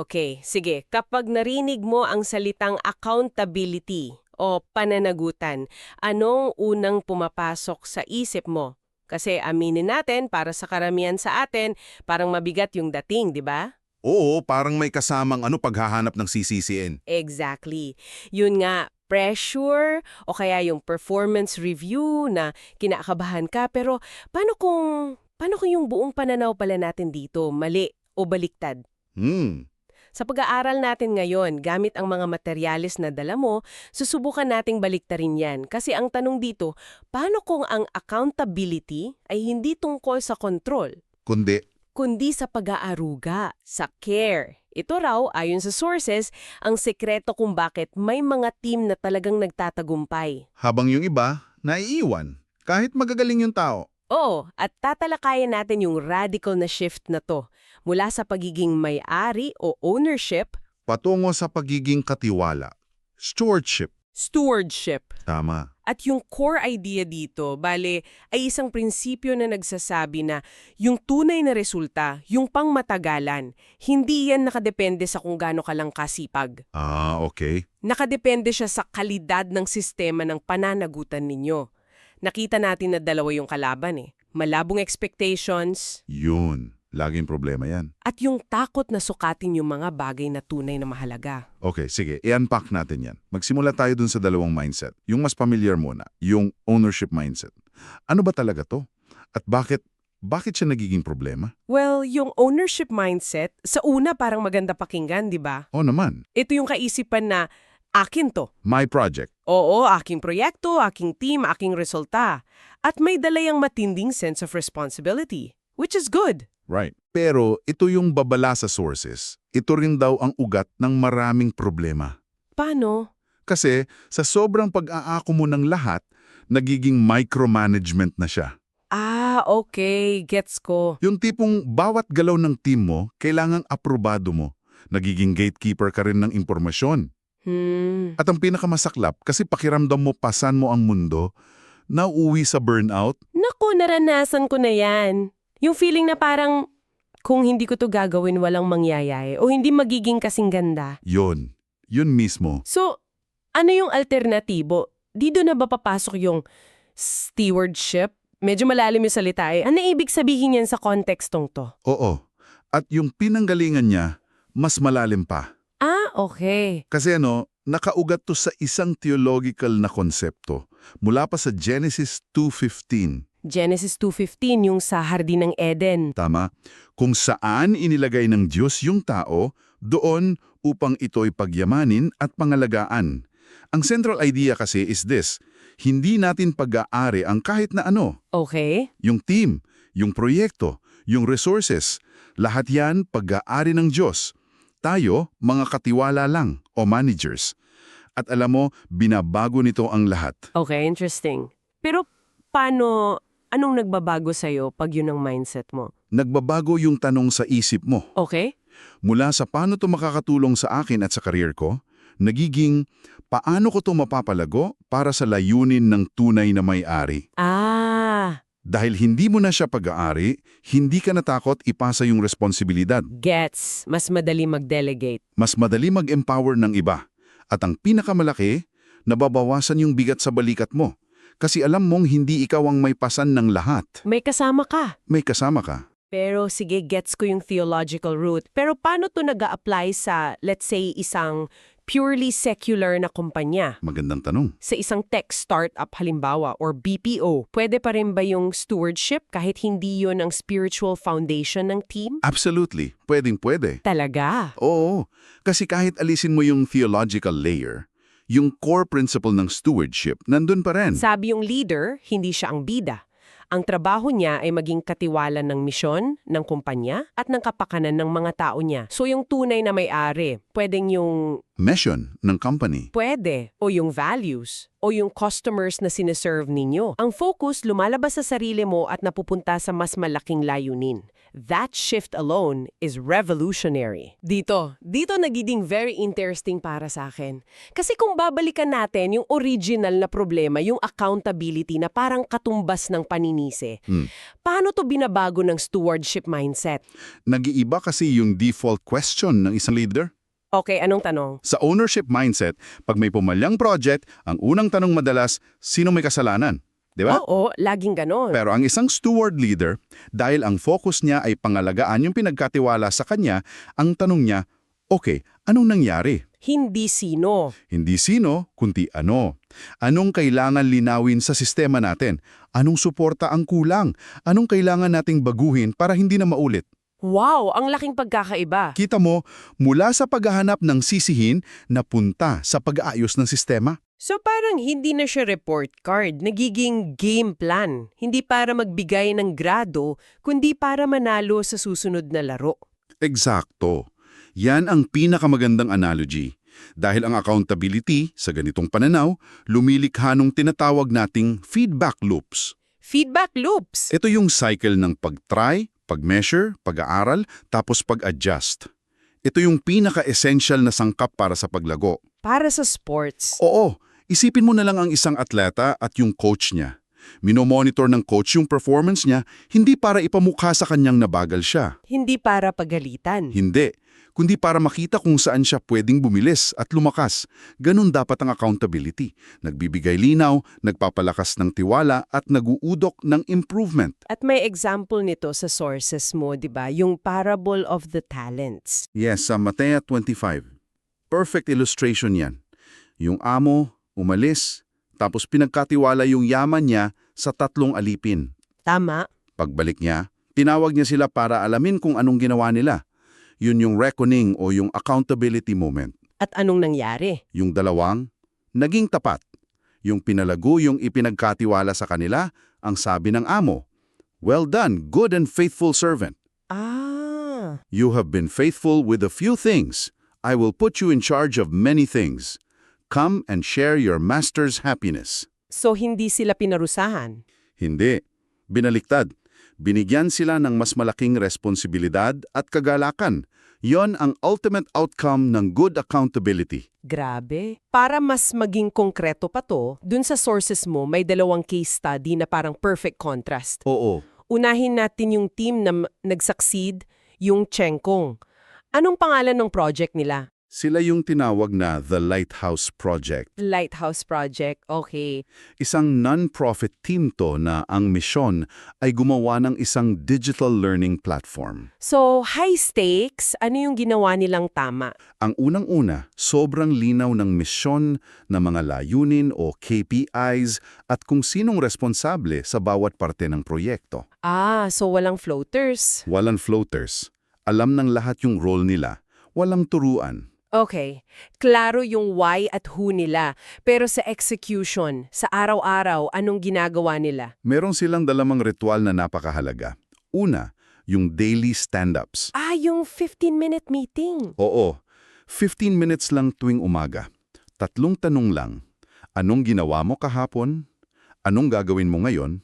Okay, sige. Kapag narinig mo ang salitang accountability o pananagutan, anong unang pumapasok sa isip mo? Kasi aminin natin, para sa karamihan sa atin, parang mabigat yung dating, di ba? Oo, parang may kasamang ano paghahanap ng CCCN. Exactly. Yun nga, pressure o kaya yung performance review na kinakabahan ka. Pero paano kung, paano kung yung buong pananaw pala natin dito mali o baliktad? Hmm, Sa pag-aaral natin ngayon, gamit ang mga materyales na dala mo, susubukan nating baliktarin yan. Kasi ang tanong dito, paano kung ang accountability ay hindi tungkol sa control, kundi kundi sa pag-aaruga, sa care. Ito raw, ayon sa sources, ang sekreto kung bakit may mga team na talagang nagtatagumpay. habang yung iba, naiiwan. Kahit magagaling yung tao. Oo, at tatalakayan natin yung radical na shift na to. Mula sa pagiging may-ari o ownership, Patungo sa pagiging katiwala. Stewardship. stewardship. Tama. At yung core idea dito, bale, ay isang prinsipyo na nagsasabi na yung tunay na resulta, yung pangmatagalan, hindi yan nakadepende sa kung gaano ka lang kasipag. Ah, okay. Nakadepende siya sa kalidad ng sistema ng pananagutan ninyo. Nakita natin na dalawa yung kalaban eh. Malabong expectations Yun. Laging problema yan. at yung takot na sukatin yung mga bagay na tunay na mahalaga. Okay, sige. I-unpack natin yan. Magsimula tayo dun sa dalawang mindset. Yung mas familiar muna. Yung ownership mindset. Ano ba talaga to? At bakit, bakit siya nagiging problema? Well, yung ownership mindset, sa una parang maganda pakinggan, di ba? O naman, Ito yung kaisipan na akin to. my project. Oo, aking proyekto, aking team, aking resulta. At may dalayang matinding sense of responsibility, which is good. Right. Pero ito yung babala sa sources. Ito rin daw ang ugat ng maraming problema. Paano? Kasi sa sobrang pag-aako mo ng lahat, nagiging micromanagement na siya. Ah, okay. Gets ko. Yung tipong bawat galaw ng team mo, kailangang aprobado mo. Nagiging gatekeeper ka rin ng impormasyon. Hmm. At ang pinakamasaklap, kasi pakiramdam mo pasan mo ang mundo, nauuwi sa burnout, Naku, naranasan ko na yan. Yung feeling na parang, kung hindi ko to gagawin, walang mangyayari. O hindi magiging kasing ganda. yon. Yun mismo. So, ano yung alternatibo? Dito na ba papasok yung stewardship? Medyo malalim yung salita eh. Ano ibig sabihin yan sa kontekstong to? Oo. At yung pinanggalingan niya, mas malalim pa. Ah, okay. Kasi ano, nakaugat to sa isang theological na konsepto mula pa sa Genesis 2.15. Genesis 2.15, yung sa Hardin ng Eden. Tama? Kung saan inilagay ng Diyos yung tao, doon upang ito'y pagyamanin at pangalagaan. Ang central idea kasi is this, hindi natin pag-aari ang kahit na ano. Okay. Yung team, yung proyekto, yung resources, lahat yan pag-aari ng Diyos. Tayo, mga katiwala lang o managers. At alam mo, binabago nito ang lahat. Okay, interesting. Pero paano, anong nagbabago sa'yo pag yun ang mindset mo? Nagbabago yung tanong sa isip mo. Okay? Mula sa paano to makakatulong sa akin at sa karir ko, nagiging paano ko to mapapalago para sa layunin ng tunay na may-ari. Ah, Dahil hindi mo na siya pag-aari, hindi ka natakot ipasa yung responsibilidad. gets. Mas madali mag-delegate. Mas madali mag-empower ng iba. At ang pinakamalaki, nababawasan yung bigat sa balikat mo. Kasi alam mong hindi ikaw ang may pasan ng lahat. May kasama ka. May kasama ka. Pero sige, gets ko yung theological root. Pero paano to nag apply sa, let's say, isang purely secular na kumpanya? Magandang tanong. Sa isang tech startup halimbawa or BPO, pwede pa rin ba yung stewardship kahit hindi yon ang spiritual foundation ng team? Absolutely. Pwedeng pwede. Talaga? Oo, kasi kahit alisin mo yung theological layer, yung core principle ng stewardship, nandun pa rin. Sabi yung leader, hindi siya ang bida. Ang trabaho niya ay maging katiwala ng misyon, ng kumpanya, at ng kapakanan ng mga tao niya. So yung tunay na may-ari, pwedeng yung Mission ng company. pwede, o yung values, o yung customers na sineserve ninyo. Ang focus lumalabas sa sarili mo at napupunta sa mas malaking layunin. That shift alone is revolutionary. Dito, dito nagiging very interesting para sa akin. Kasi kung babalikan natin yung original na problema, yung accountability na parang katumbas ng paninisi, Hmm. paano to binabago ng stewardship mindset? Nag-iiba kasi yung default question ng isang leader. Okay, anong tanong? Sa ownership mindset, pag may pumalyang project, ang unang tanong madalas, sino may kasalanan? Di ba? Oo, laging ganon. Pero ang isang steward leader, dahil ang focus niya ay pangalagaan yung pinagkatiwala sa kanya, ang tanong niya, okay, anong nangyari? Hindi sino. Hindi sino, kundi ano. Anong kailangan linawin sa sistema natin? Anong suporta ang kulang? Anong kailangan nating baguhin para hindi na maulit? Wow, ang laking pagkakaiba. Kita mo, mula sa paghahanap ng sisihin, napunta sa pag-aayos ng sistema. So parang hindi na siya report card, nagiging game plan. Hindi para magbigay ng grado, kundi para manalo sa susunod na laro. Eksakto. Yan ang pinakamagandang analogy. Dahil ang accountability sa ganitong pananaw, lumilikha ng tinatawag nating feedback loops. Feedback loops. Ito yung cycle ng pag-try, pag-measure, pag-aaral, tapos pag-adjust. Ito yung pinaka-essential na sangkap para sa paglago. Para sa sports. Oo, isipin mo na lang ang isang atleta at yung coach niya. Minomonitor ng coach yung performance niya, hindi para ipamukha sa kanyang nabagal siya. Hindi para pagalitan. Hindi, kundi para makita kung saan siya pwedeng bumilis at lumakas. Ganun dapat ang accountability. Nagbibigay linaw, nagpapalakas ng tiwala at naguudok ng improvement. At may example nito sa sources mo, di ba? Yung parable of the talents. Yes, sa Matea 25. Perfect illustration yan. Yung amo, umalis, tapos pinagkatiwala yung yaman niya sa tatlong alipin. Tama. Pagbalik niya, tinawag niya sila para alamin kung anong ginawa nila. Yun yung reckoning o yung accountability moment. At anong nangyari? Yung dalawang, naging tapat. Yung pinalago yung ipinagkatiwala sa kanila, ang sabi ng amo, Well done, good and faithful servant. Ah, You have been faithful with a few things. I will put you in charge of many things. Come and share your master's happiness. so hindi sila pinarusahan. Hindi. Binaliktad. Binigyan sila ng mas malaking responsibilidad at kagalakan. Yon ang ultimate outcome ng good accountability. Grabe. Para mas maging konkreto pa to, dun sa sources mo may dalawang case study na parang perfect contrast. Oo. Unahin natin yung team na nag-succeed, yung Chenkong. Anong pangalan ng project nila? Sila yung tinawag na The Lighthouse Project. Lighthouse Project, okay. Isang non-profit team to na ang misyon ay gumawa ng isang digital learning platform. So, high stakes, ano yung ginawa nilang tama? Ang unang-una, sobrang linaw ng misyon na mga layunin o KPIs at kung sinong responsable sa bawat parte ng proyekto. Ah, so walang floaters. Walang floaters. Alam ng lahat yung role nila. Walang turuan. Okay, klaro yung why at who nila. Pero sa execution, sa araw-araw, anong ginagawa nila? Meron silang dalamang ritual na napakahalaga. Una, yung daily stand-ups. Ah, yung 15-minute meeting. Oo, 15 minutes lang tuwing umaga. Tatlong tanong lang. Anong ginawa mo kahapon? Anong gagawin mo ngayon?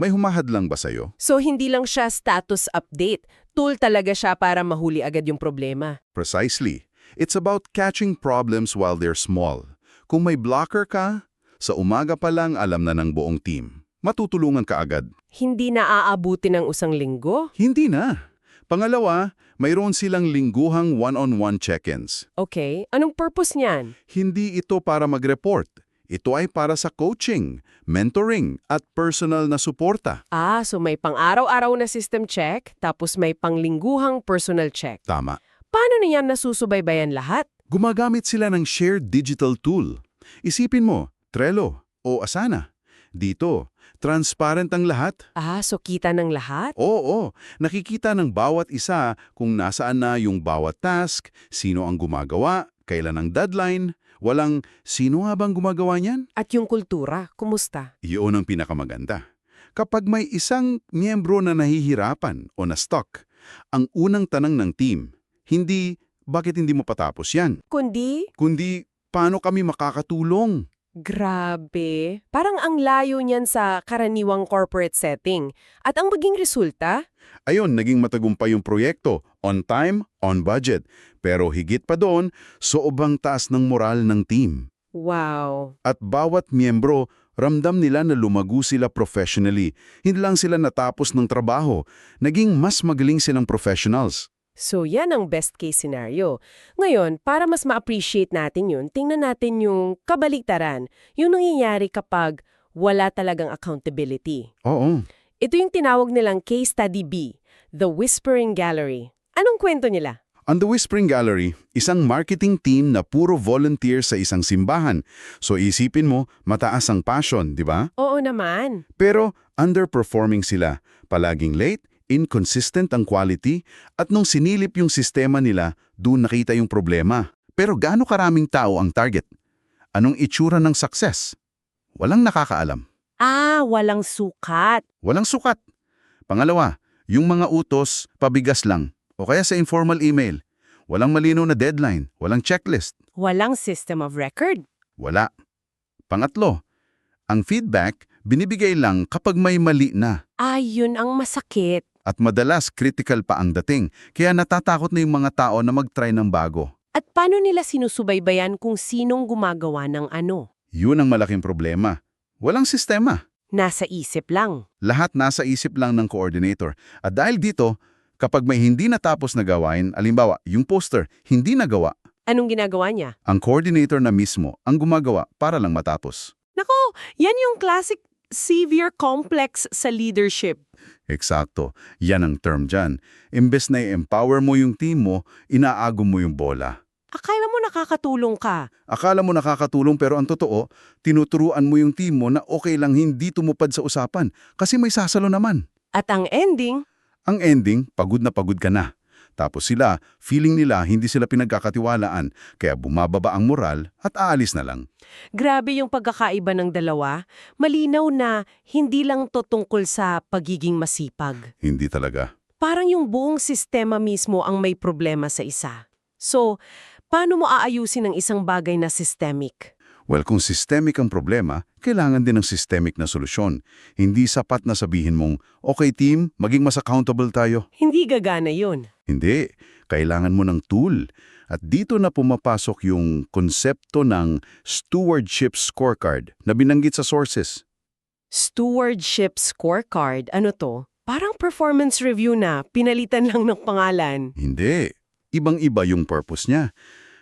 May humahad lang ba sa'yo? So, hindi lang siya status update. Tool talaga siya para mahuli agad yung problema. Precisely. It's about catching problems while they're small. Kung may blocker ka, sa umaga pa lang alam na ng buong team. Matutulungan ka agad. Hindi na aabuti ng usang linggo? Hindi na. Pangalawa, mayroon silang lingguhang one-on-one check-ins. Okay, anong purpose niyan? Hindi ito para mag-report. Ito ay para sa coaching, mentoring, at personal na suporta. Ah, so may pang-araw-araw na system check, tapos may panglingguhang personal check. Tama. Paano niyan nasusubaybayan lahat? Gumagamit sila ng shared digital tool. Isipin mo, Trello o Asana. Dito, transparent ang lahat. Ah, so kita ng lahat? Oo, nakikita ng bawat isa kung nasaan na yung bawat task, sino ang gumagawa, kailan ang deadline, walang sino nga bang gumagawa niyan? At yung kultura, kumusta? Iyon ang pinakamaganda. Kapag may isang miyembro na nahihirapan o na-stuck, ang unang tanang ng team, hindi bakit hindi mo patapos yan, Kundi, kundi paano kami makakatulong? Grabe. Parang ang layo niyan sa karaniwang corporate setting. At ang maging resulta? Ayon, naging matagumpay yung proyekto, on time, on budget. Pero higit pa doon, soobang taas ng moral ng team. Wow. At bawat miyembro, ramdam nila na lumago sila professionally. Hindi lang sila natapos ng trabaho, naging mas magaling silang professionals. So yan ang best case scenario. Ngayon, para mas ma-appreciate natin yun, tingnan natin yung kabaliktaran, yung nangyayari kapag wala talagang accountability. Oo. Ito yung tinawag nilang case study B, The Whispering Gallery. Anong kwento nila? On the Whispering Gallery, isang marketing team na puro volunteer sa isang simbahan. So isipin mo, mataas ang passion, di ba? Oo naman. Pero underperforming sila. Palaging late, inconsistent ang quality, at nung sinilip yung sistema nila, doon nakita yung problema. Pero gaano karaming tao ang target? Anong itsura ng success? Walang nakakaalam. Ah, walang sukat. Walang sukat. Pangalawa, yung mga utos, pabigas lang. O kaya sa informal email. Walang malinaw na deadline, walang checklist. Walang system of record. Wala. Pangatlo, ang feedback binibigay lang kapag may mali na. Ayun ang masakit. At madalas critical pa ang dating, kaya natatakot na yung mga tao na mag-try ng bago. At paano nila sinusubaybayan kung sinong gumagawa ng ano? Yun ang malaking problema. Walang sistema. Nasa isip lang. Lahat nasa isip lang ng coordinator. At dahil dito, kapag may hindi natapos na gawain, alimbawa, yung poster, hindi nagawa, Anong ginagawa niya? ang coordinator na mismo ang gumagawa para lang matapos. Nako, yan yung classic severe complex sa leadership. Eksakto. Yan ang term dyan. Imbes na i-empower mo yung team mo, inaagom mo yung bola. Akala mo nakakatulong ka. Akala mo nakakatulong pero ang totoo, tinuturuan mo yung team mo na okay lang hindi tumupad sa usapan kasi may sasalo naman. At ang ending, Ang ending, pagod na pagod ka na. Tapos sila, feeling nila hindi sila pinagkakatiwalaan kaya bumababa ang moral at aalis na lang. grabe yung pagkakaiba ng dalawa. Malinaw na hindi lang to tungkol sa pagiging masipag. Hindi talaga. Parang yung buong sistema mismo ang may problema sa isa. So, paano mo aayusin ang isang bagay na systemic? Well, kung systemic ang problema, kailangan din ng systemic na solusyon. Hindi sapat na sabihin mong, okay team, maging mas accountable tayo. Hindi gagana yun. Hindi. Kailangan mo ng tool. At dito na pumapasok yung konsepto ng stewardship scorecard na binanggit sa sources. Stewardship scorecard, ano to? Parang performance review na, pinalitan lang ng pangalan. Hindi. Ibang-iba yung purpose niya.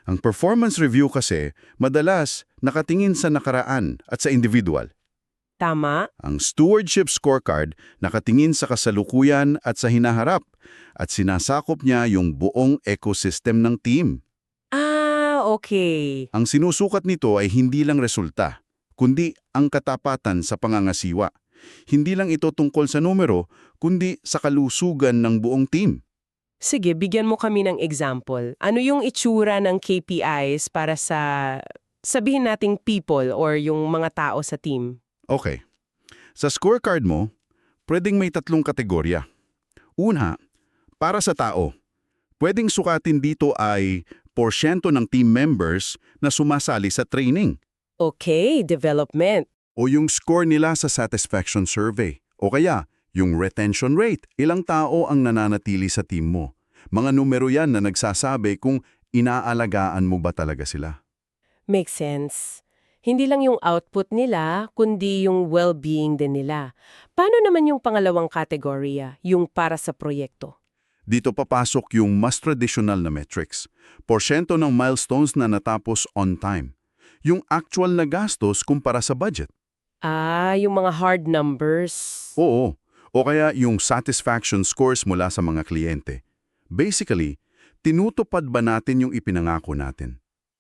Ang performance review kasi, madalas nakatingin sa nakaraan at sa individual. Tama? Ang stewardship scorecard nakatingin sa kasalukuyan at sa hinaharap at sinasakop niya yung buong ecosystem ng team. Ah, okay. Ang sinusukat nito ay hindi lang resulta, kundi ang katapatan sa pangangasiwa. Hindi lang ito tungkol sa numero, kundi sa kalusugan ng buong team. Sige, bigyan mo kami ng example. Ano yung itsura ng KPIs para sa, sabihin nating people or yung mga tao sa team? Okay. Sa scorecard mo, pwedeng may tatlong kategorya. Una, para sa tao. Pwedeng sukatin dito ay porsyento ng team members na sumasali sa training Okay, development. o yung score nila sa satisfaction survey o kaya yung retention rate. Ilang tao ang nananatili sa team mo. Mga numero yan na nagsasabi kung inaalagaan mo ba talaga sila. Makes sense. Hindi lang yung output nila, kundi yung well-being din nila. Paano naman yung pangalawang kategorya, yung para sa proyekto? Dito papasok yung mas traditional na metrics. Porsyento ng milestones na natapos on time. Yung actual na gastos kumpara sa budget. Ah, yung mga hard numbers. Oo. O kaya yung satisfaction scores mula sa mga kliyente. Basically, tinutupad ba natin yung ipinangako natin?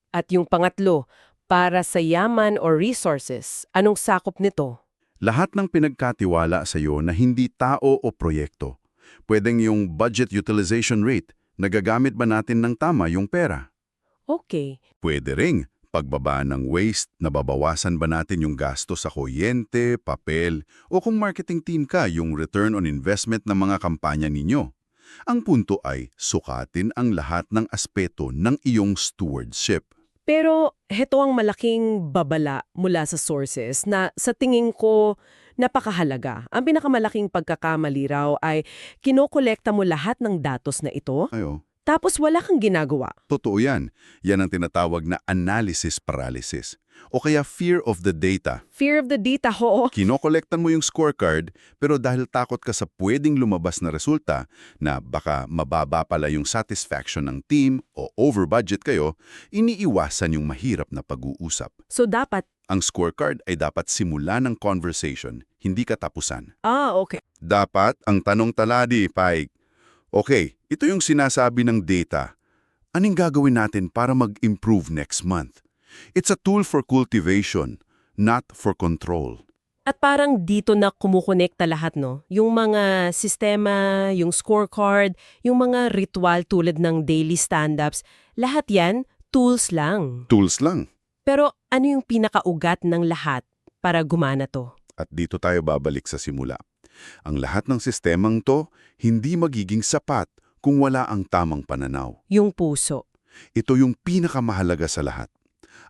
At yung pangatlo, para sa yaman or resources, anong sakop nito? Lahat ng pinagkatiwala sa iyo na hindi tao o proyekto. Pwedeng yung budget utilization rate, nagagamit ba natin ng tama yung pera? Okay. Pwede ring pagbaba ng waste, nababawasan ba natin yung gasto sa kuryente, papel, o kung marketing team ka, yung return on investment ng mga kampanya ninyo. Ang punto ay sukatin ang lahat ng aspeto ng iyong stewardship. Pero heto ang malaking babala mula sa sources na sa tingin ko napakahalaga. Ang pinakamalaking pagkakamali raw ay kinokolekta mo lahat ng datos na ito, Ayo, tapos wala kang ginagawa. totoo yan. Yan ang tinatawag na analysis paralysis. O kaya fear of the data. Fear of the data, ho. Kinokolektan mo yung scorecard, pero dahil takot ka sa pwedeng lumabas na resulta na baka mababa pala yung satisfaction ng team o over-budget kayo, iniiwasan yung mahirap na pag-uusap. So dapat, Ang scorecard ay dapat simula ng conversation, hindi katapusan. ah, okay. Dapat ang tanong taladi, Paig. Okay, ito yung sinasabi ng data. Anong gagawin natin para mag-improve next month? It's a tool for cultivation, not for control. At parang dito na kumukonekta lahat, no? Yung mga sistema, yung scorecard, yung mga ritual tulad ng daily stand-ups, lahat yan, tools lang. Tools lang. Pero ano yung pinakaugat ng lahat para gumana to? At dito tayo babalik sa simula. Ang lahat ng sistemang to hindi magiging sapat kung wala ang tamang pananaw. Yung puso. Ito yung pinakamahalaga sa lahat.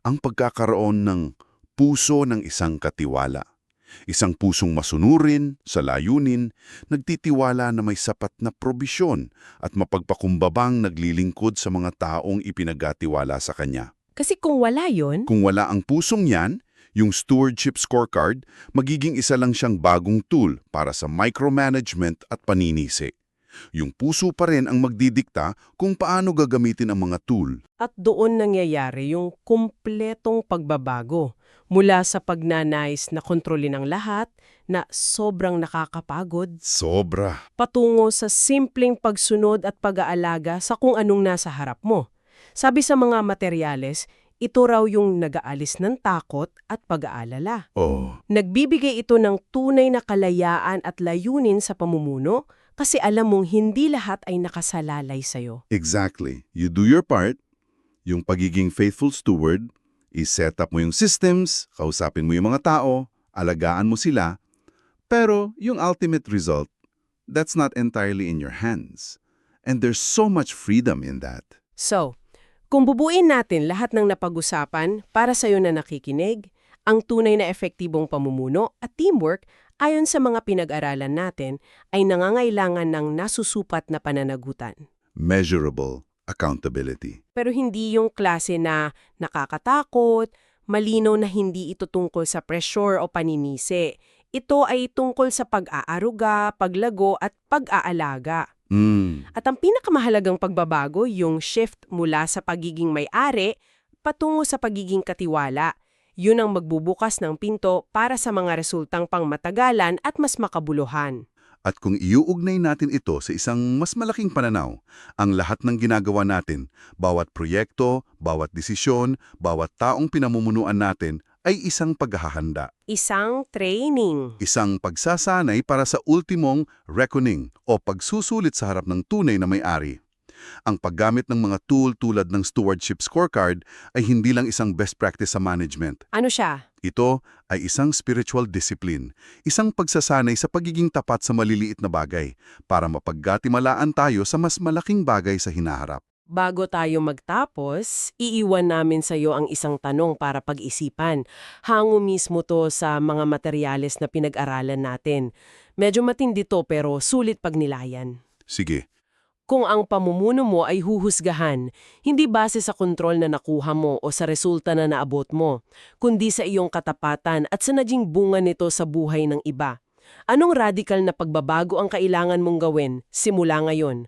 Ang pagkakaroon ng puso ng isang katiwala. Isang pusong masunurin, sa layunin, nagtitiwala na may sapat na probisyon at mapagpakumbabang naglilingkod sa mga taong ipinagatiwala sa kanya. Kasi kung wala yon, Kung wala ang pusong yan, yung stewardship scorecard, magiging isa lang siyang bagong tool para sa micromanagement at paninisi. Yung puso pa rin ang magdidikta kung paano gagamitin ang mga tool. At doon nangyayari yung kumpletong pagbabago mula sa pagnanais na kontrolin ang lahat na sobrang nakakapagod Sobra. patungo sa simpleng pagsunod at pag-aalaga sa kung anong nasa harap mo. Sabi sa mga materyales, ito raw yung nag-aalis ng takot at pag-aalala. Oh, Nagbibigay ito ng tunay na kalayaan at layunin sa pamumuno kasi alam mong hindi lahat ay nakasalalay sa'yo. exactly. You do your part. Yung pagiging faithful steward, i-set up mo yung systems, kausapin mo yung mga tao, alagaan mo sila. Pero yung ultimate result, that's not entirely in your hands. And there's so much freedom in that. So, kung bubuin natin lahat ng napag-usapan para sa'yo na nakikinig, ang tunay na epektibong pamumuno at teamwork ayon sa mga pinag-aralan natin ay nangangailangan ng nasusupat na pananagutan. Measurable accountability. Pero hindi yung klase na nakakatakot, malinaw na hindi ito tungkol sa pressure o paninisi. Ito ay tungkol sa pag-aaruga, paglago at pag-aalaga. Mm. At ang pinakamahalagang pagbabago, yung shift mula sa pagiging may-ari patungo sa pagiging katiwala. Yun ang magbubukas ng pinto para sa mga resultang pangmatagalan at mas makabuluhan. At kung iuugnay natin ito sa isang mas malaking pananaw, ang lahat ng ginagawa natin, bawat proyekto, bawat desisyon, bawat taong pinamumunuan natin, ay isang paghahanda, Isang training. isang pagsasanay para sa ultimong reckoning o pagsusulit sa harap ng tunay na may-ari. Ang paggamit ng mga tool tulad ng stewardship scorecard ay hindi lang isang best practice sa management. Ano siya? Ito ay isang spiritual discipline, isang pagsasanay sa pagiging tapat sa maliliit na bagay para mapaggatimalaan tayo sa mas malaking bagay sa hinaharap. Bago tayo magtapos, iiwan namin sa iyo ang isang tanong para pag-isipan. Hango mismo to sa mga materyales na pinag-aralan natin. Medyo matindi to pero sulit pagnilayan. Sige, Kung ang pamumuno mo ay huhusgahan, hindi base sa kontrol na nakuha mo o sa resulta na naabot mo, kundi sa iyong katapatan at sa naging bunga nito sa buhay ng iba. Anong radical na pagbabago ang kailangan mong gawin simula ngayon?